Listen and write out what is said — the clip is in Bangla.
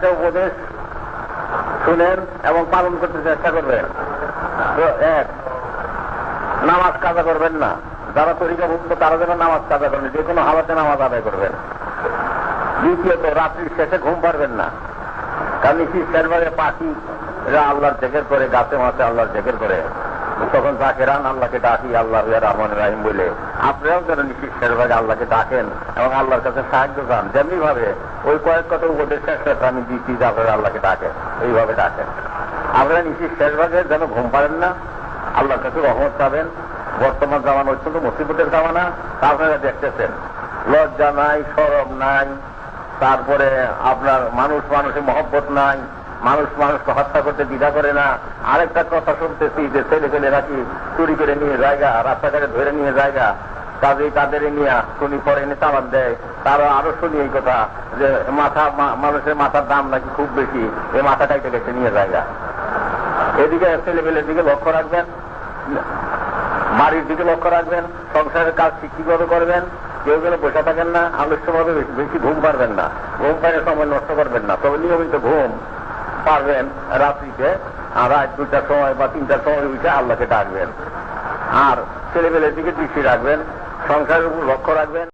চারটে উপদেশ শুনেন এবং পালন করতে চেষ্টা করবেন। এক, নামাজ কাজা করবেন না। যারা তরিকা ভুক্ত, তারা যেন নামাজ কাজা করবেন যে কোনো হালাতে নামাজ আদায় করবেন। দ্বিতীয়ত, রাত্রির শেষে ঘুম পারবেন না। কারণ নিশ্চিত শেরবারে পাখি এরা আল্লাহর জেকের করে, গাছে মাছে আল্লাহর জেকের করে। তখন জাকেরান আল্লাহকে ডাকি আল্লাহ রহমান রাহিম বলে। আপনারাও যেন নিশ্চিত শেরবাগে আল্লাহকে ডাকেন এবং আল্লাহর কাছে সাহায্য চান। যেমনি ভাবে ওই কয়েক কত উপদেশ শেষ আমি দিচ্ছি যে আপনারা আল্লাহকে ডাকেন এইভাবে ডাকেন। আপনারা নিশ্চিত শেরবাগে যেন ঘুম পারেন না, আল্লাহর কাছে রহমত পাবেন। বর্তমান জামানা অত্যন্ত মুসিবতের জামানা, তা আপনারা দেখতেছেন। লজ্জা নাই, সরব নাই, তারপরে আপনার মানুষ মানুষের মহব্বত নাই মানুষ মানুষকে হত্যা করতে দ্বিধা করে না। আরেকটা কথা শুনতেছি যে ছেলে ছেলে নাকি চুরি করে নিয়ে জায়গা, রাস্তাঘাটে ধরে নিয়ে জায়গা। কাজেই তাদের নিয়ে শুনি পরে এনে চালান দেয়। তারা আরও শুনি এই কথা যে মাথা মানুষের মাথার দাম নাকি খুব বেশি। এই মাথাটাইতে গেছে নিয়ে জায়গা এদিকে ছেলেমেলের দিকে লক্ষ্য রাখবেন। বাড়ির দিকে লক্ষ্য রাখবেন। সংসারের কাজ ঠিকভাবে করবেন। কেউ যেন বসে থাকেন না, আলস্যভাবে বেশি- ঘুম পারবেন না। ঘুম পারে সময় নষ্ট করবেন না। তবে নিয়মিত ঘুম। পারবেন রাত্রিতে, আর রাত দুটার সময় বা তিনটার সময় উঠে আল্লাহকে ডাকবেন। আর ছেলেবেলের দিকে দৃষ্টি রাখবেন, সংসারের উপর লক্ষ্য রাখবেন।